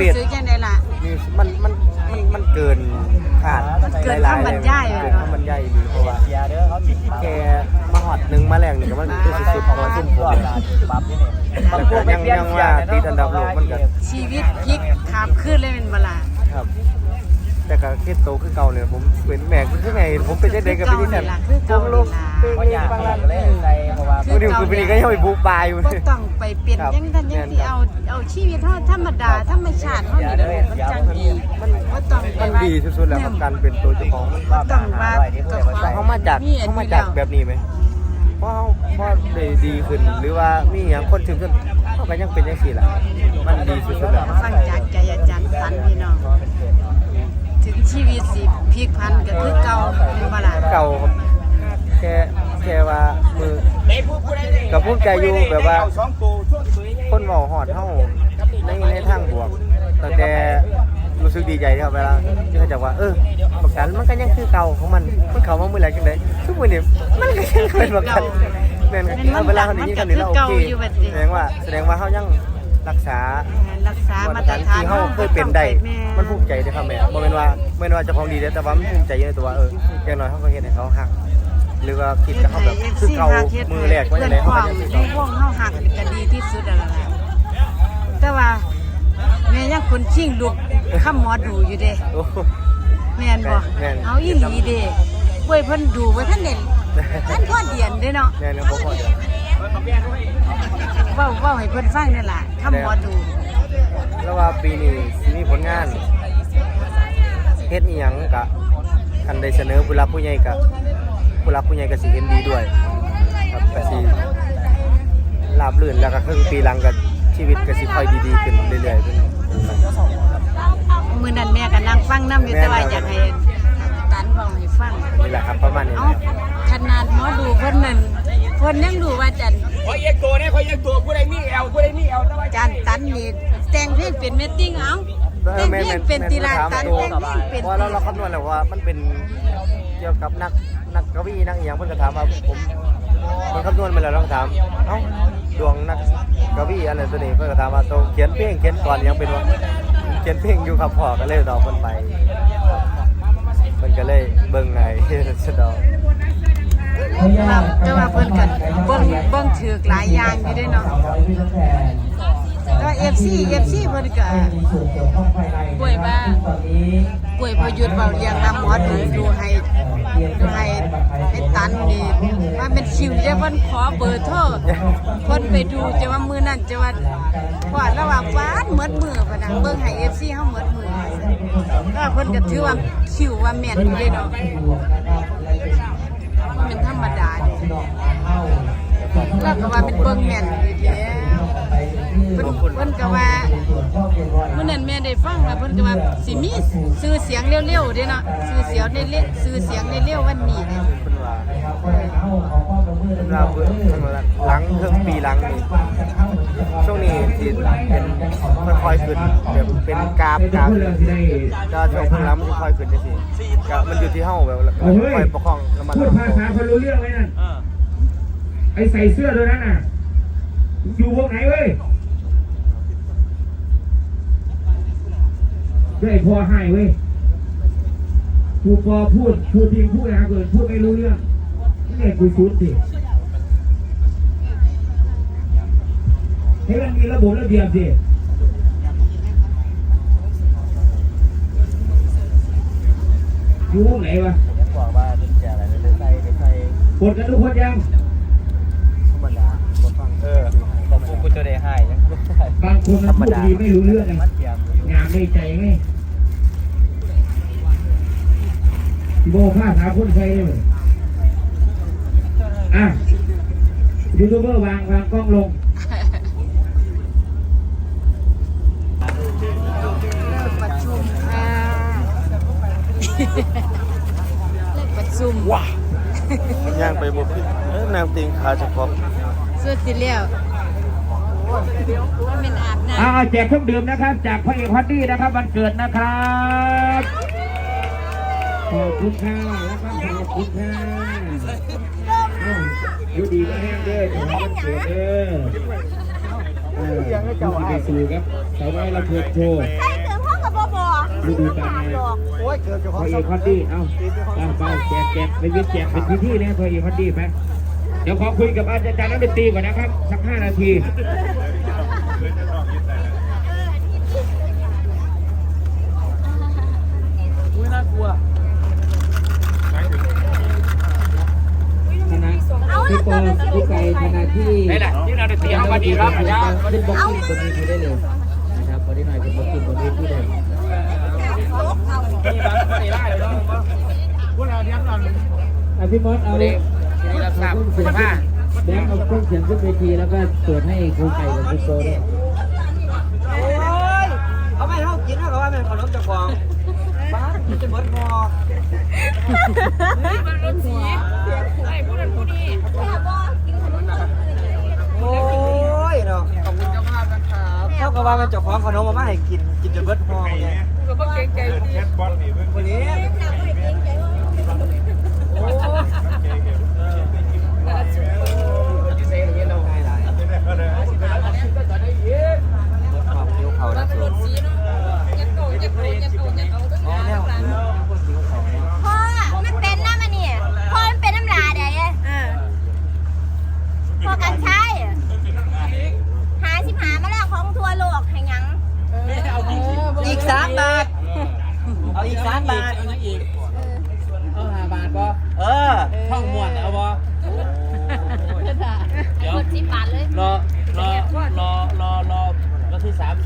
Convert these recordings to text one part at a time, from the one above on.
เพศซื้อจังไดล่ะมีมันมันมันมันเกินขาดมันเกินหลๆคำบรรยายเลเลยเกินคำบรรยายดีเพราะว่าเสียเด้อเขาติดแกมาหอดหนึ่งมาแรงนี่ก็มันคือสุดๆของมันซุ่มผมเนี่ยปรับนี่เนี่ยแล้วก็ยังยังว่าติดอันดับโลกมันก็ชีวิตพลิกขามขึ้นเลยเป็นบลาครับ แต่ก็คิดโตคือเก่าเนี่ยผมเป็นแม่คือไงผมเป็นเด็กกับพี่แทนผมลงเพลงเขาอยากฟังให้ร้าน เล่นใจเพราะว่าวันนี้คือวันนี้ก็ยังไปบุกบายอยู่บ่ต้องไปเปลี่ยนยังทันยังสิเอาเอาชีวิตเฮาธรรมดาธรรมชาติเฮานี่แหละมันจังดีมันบ่ต้องไปมันว่าดีสุดๆแล้วกับการเป็นตัวเจ้าของบ่ต้องว่าก็ขอเขามาจากเขามาจากแบบนี้ไหมเพราะเขาเพราะได้ดีขึ้นหรือว่ามีอย่างคนถึงขึ้นเขาก็ยังเป็นยังสี่ล่ะมันดีสุดๆแล้วฟังจากใจอาจารย์ตันพี่น้องถึงชีวิตสิพลิกพันก็คือเก่าเป็นบลาเก่าครับแค่ แค่ว่ามือกับภูมิใจอยู่แบบว่า คนเมาหอดเท่าในในทางบวกตั้งแต่รู้สึกดีใจที่เขาเวลาที่เขาจะว่าเออประกันมันก็ยังคือเก่าของมันมันเขามาเมื่อไหร่จังไดทุกวันนี้มันก็ยังเป็นประกันแม่นครับเวลาเขาได้ยินคำนี้เราโอเคแสดงว่าแสดงว่าเขายังรักษารักษามามาตตรรฐาฐานนที่เขาเคยเป็นได้มันภูมิใจได้ครับแม่บ่แม่นว่าบ่แม่นว่าเจ้าของดีเด้อแต่ว่ามันภูมิใจอยู่ในตัวว่าเอออย่างน้อยเขาก็เฮ็ดให้เขาฮัก หรือว่าคิดกับเขาแบบคือเก่ามือแรกว่าจังไดเขาเพื่ก็อนยังพ้คือองเก่าในวงเฮาหักก็ดีที่สุดแล้วล่ะแต่ว่าแม่ยังคนชิงลูกคำหมอดูอยู่เด้ โอ้ แม่นบ่แม่นเอาอีหลีเด้ป่วยเพิ่นดูว่าท่านเด่นท่านพ่อเดียนเด้เนาะแม่นบ่พอเด้อเว้าเว้าให้เพิ่นฟังนี่ล่ะคำหมอดูแล้วว่าปีนี้สิมีผลงานเฮ็ดอีหยังกะคันได้เสนอผู้รับผู้ใหญ่กะ ผู้รับผู้ใหญ่ก็สิเห็นดีด้วยครับก็สิราบรื่นแล้วก็ครึ่งปีหลังก็ชีวิตก็สิค่อยดีๆขึ้นเรื่อยๆขึ้นมื้อนั้นแม่ก็นั่งฟังนำอยู่แต่ว่าอยากให้ตันเว้าให้ฟังนี่แหละครับประมาณนี้เอ้านะขนาดหมอดูเพิ่นนั่นเพิ่นยังดูว่าจันคอยเอ็กตัวเนี่ยคอยเอ็กตัวผู้ใดมีแอลผู้ใดมีแอลแต่ว่าจันตันนี่แต่งเพลงเป็นเมตติ้งเอ้าเอแต่องแม่เพลแม่งเป็นตีลาตันตัวแต่งเพลงเป็นเพราะเราเราคำนวณแล้วว่ามันเป็นเกี่ยวกับนัก นักกวีนักอีหยังเพิ่นก็ถามว่าผมมันคำนวณมาแล้วเราก็ถามเอ้าดวงนักกวีอะไรตัวนี้เพิ่นก็ถามว่าตัวเขียนเพลงเขียนก่อนยังเป็นว่าเขียนเพลงอยู่กับพ่อก็เลยตอบเพิ่นไปเพิ่นก็เลยเบิ่งไงสะดอกแต่ว่าแต่ว่าเพิ่นก็เบิ่งเบิ่งถือกหลายอย่างอยู่เด้เนาะแต่ว่า FC FC เพิ่นก็ป่ วยว่าป่วยพอยุดเว้าเลี้ยงนํหมอดูดูให้ดูให้ให้ตันนี่ว่าเป็นคิวเด้เพิ่นขอเบอร์โทรเพิ่นไปดูจะว่ามือนั้นจะว่าพอดระหว่างฟ้านหมดมือพะนะเบิ่งให้ FC เฮาเหมดมือก็เพิ่นก็ถือว่าคิวว่าแม่นเด้เนาะมันเป็นธรรมดาเด้ แล้วก็ว่าเป็นเบิ่งแม่นอยู่เด้เพิ่นเพิ่นก็ว่าเมื้อนั้นแม่ได้ฟังว่าเพิ่นก็ว่าสิมีชื่อเสียงเร็วๆเด้เนาะชื่อเสียงเร็วชื่อเสียงเร็วๆวันนี้เด้เพิ่นว่าเพิ่นว่าเพิ่นเพิ่นว่าหลังเครื่องปีหลังนี่ช่วงนี้ที่เป็นค่อยๆขึ้นแบบเป็นกราฟกราฟก็ช่วงข้างหลังมันค่อยขึ้นจังซี่มันอยู่ที่เฮาแบบค่อยประคองแล้วมันพูดภาษาคนรู้เรื่องไหมนั่น อใส่เสื้อตัวนั้นน่ะ อยู่วงไหนเว้ยด้วยพอให้เว้ยพูดพอพูดพูดจริงพูดนะเกิดพูดไม่รู้เรื่องนี่คุยชุดสิให้มันมีระบบระเบียบสิอยู่วงไหนวะผมยังบอกว่าเป็นแก่อะไรเป็นใส่เป็นใส่กดกันทุกคนยัง ธรรมดาบ่ฟัง เออบอ กกูกูจะได้ให้ยังกูได้บางคนมันพูดดีไม่รู้เรื่องไงมัดเทียมอยู่งานในใจไงโบผ้าสาคนใช้ได้ไหมอะยูทูบเบอร์วางวางกล้องลงประชุมค่ะเลิกประชุมว้าย่างไปบ่ขึ้นเอ้อน้ำติงขาเฉพาะสุดที่แล้วว่า เป็นอาบน้อ่าแจกเครื่องดื่มนะครับ จากพระเอกฮอตดี้นะครับวันเกิดนะครับขอบคุณค่ะแล้วก็ขอบคุณค่ะอ้าอยู่ดีก็แห้งเด้อของวันเกิดเด้อเออยังให้เจ้าไปสู่ครับสาวน้อยละเพิดโชว์ฤดูกาลไหนโอ้ยเกือบจะพขออเอกฮอตดี้เอ้าไปไปแจกแจกไปยึดแจกเป็นพื้นที่เลยพอเอกฮอตดี้ไป เดี๋ยวขอคุยกับอาจารย์นักดนตรีก่อนนะครับ สักห้านาทีอุ้ยน่ากลัวคณะพี่ปอพี่ไก่คณะที่นี่แหละที่เราได้เตรียมมาดีครับอาจารย์ขึ้นบล็อกกิ้งบนเวทีได้เลยนะครับพอได้หน่อยขึ้นบล็อกกิ้งบนเวทีได้นี่บางคนได้เลยเนาะพวกเราเตรียมก่อนอะพี่มดเอาวันนี้ทีนี้ รับทราบคุณภาแบงค์เอาเครื่องเสียงขึ้นเวทีแล้วก็ตรวจให้ครูไก่กับครูโตด้วยโอ้ยเขาไม่ให้ากินเขาก็ว่าเป็นขนมจากฟองบ้ามันจะหมดพอโอ้ยเนาะขอบคุณเจ้าภาพนะครับเท่ากับว่ามันเจะของขนมมาให้กินกินจนเบิดพอไงวันนี้โอ้ขอบคิ้วเขาแล้วสูงอ๋อแนว พ่อมันเป็นน้ำมันนี่พ่อมันเป็นน้ำลาเด้พ่อกันใช้หาสิบหามาแล้วของทั่วโลกให้หยัง อีกสามบาท เอาอีกสามบาท เอาห้าบาทป่ะ เออ ท่องมวนเอาป่ะ เดี๋ยวสิบบาทเลย รอรอรอรอรอ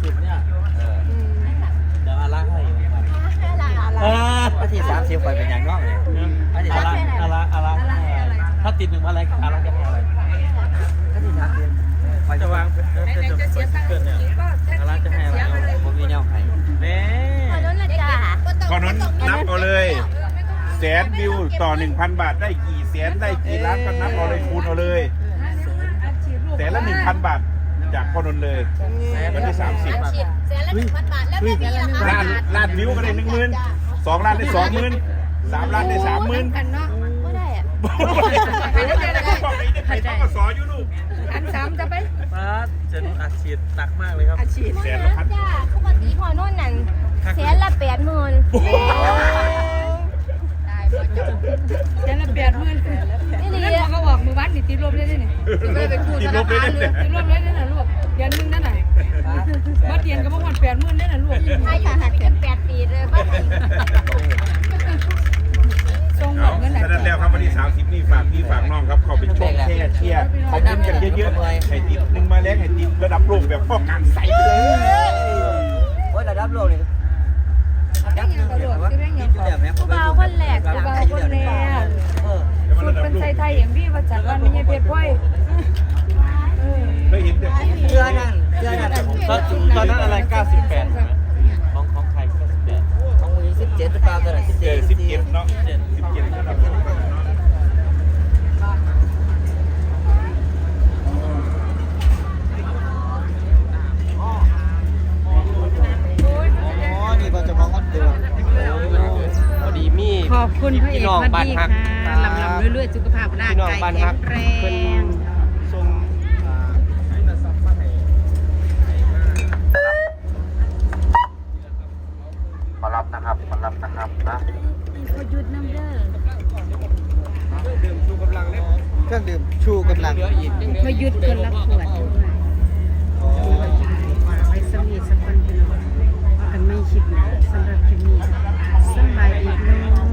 วันที่สามสิบเนี่ยเดี๋ยวอารักให้ครับเออวันที่สามสิบไปเป็นอย่างนอกเลยวันที่อาสามรักสิบอารักอารักถ้าติดหนึ่งอะไรอารักจะให้อะไรวันที่สามสิบไปจะวางจะเสียตังค์อารักจะให้อะไรผมมีแนวไข่เน่ขอโทษนะจ๊ะขอนั้นนับเอาเลยแสนวิวต่อ1,000บาทได้กี่แสนได้กี่ล้านก็นับเอาเลยคูณเอาเลยแต่ละ1,000บาท จากพอนนท์เลยวันที่ 30ฉีดแสนละหนึ่งพันบาท แล้วแม่พี่ล่ะคะล้านล้านวิวก็ได้หนึ่งหมื่นสองล้านได้สองหมื่นสามล้านได้สามหมื่นกันเนาะไม่ได้อะไปได้ไปได้ไปต้องมาสออยู่ลูกป้าจะอัดฉีดหนักมากเลยครับแสนละพันจ้าปกติพอโน่นนั่นแสนละแปดหมื่นยันละแปดหมื่นนี่นั่นลีพอเขาบอกมือวัดนี่ติดลบได้ด้วยนี่กินลบเลยเนี่ยติดลบได้ด้วยนะลูกเดือนหนึงนั่นน่ะบัดเดียนก็บ่ฮอดแปดหมื่นได้น่ะลูกใช่ค่ะหัดกันแปดปีเลยบ้านส่งหมเอาดเงินไหนฉะนั้นแล้วครับวันที่30 นี่ฝากพี่ฝากน้องครับ เขาเป็นช่วงแค่เชียร์ขอบคุณกันเยอะๆให้ติดหนึ่งมาแรงให้ติดระดับโลกแบบพ่อการใส่ไปเลยโอ้ยระดับโลกเลยยักษ์นึงเดี๋ยวว่าคิดอยู่แบบนี้ผู้บ่าวคนแรกจ้ะบางคนแน่เออ สุดเป็นไทยไทยอย่างพี่ว่าจัดวันไม่ใช่เพชรพ้อย เคยเห็นเด็กเชื่อนั่นเชื่อนั่นตอนตอนนั้นอะไร 98ใช่ไหมของของไทย98ของมือสิบเจ็ดหรือเปล่าตอนนั้นสิบเจเจ็อดสิบเจ็ดเนาะสิบเจ็ดระดับโลกเนาะอ๋อนี่ก็จะมองคนเดือดพอดีมีขอบคุณพระเอกพัดดีค่ะลำลำเรื่อยๆสุขภาพร่างพี่น้องกายบ้านแข็ฮักงแรง ทรงอ่าให้มาซับมาให้ มารับนะครับมารับนะครับนะ พยุดน้ำเด้อ ดื่มชูกำลังเล็บ เครื่องดื่มชู กำลังเหลืออีกยังเหลือพยุดคนละขวดด้วยไว้สมีสักคนเป็นว่ากันไม่คิดนะสำหรับคลิปนี้ส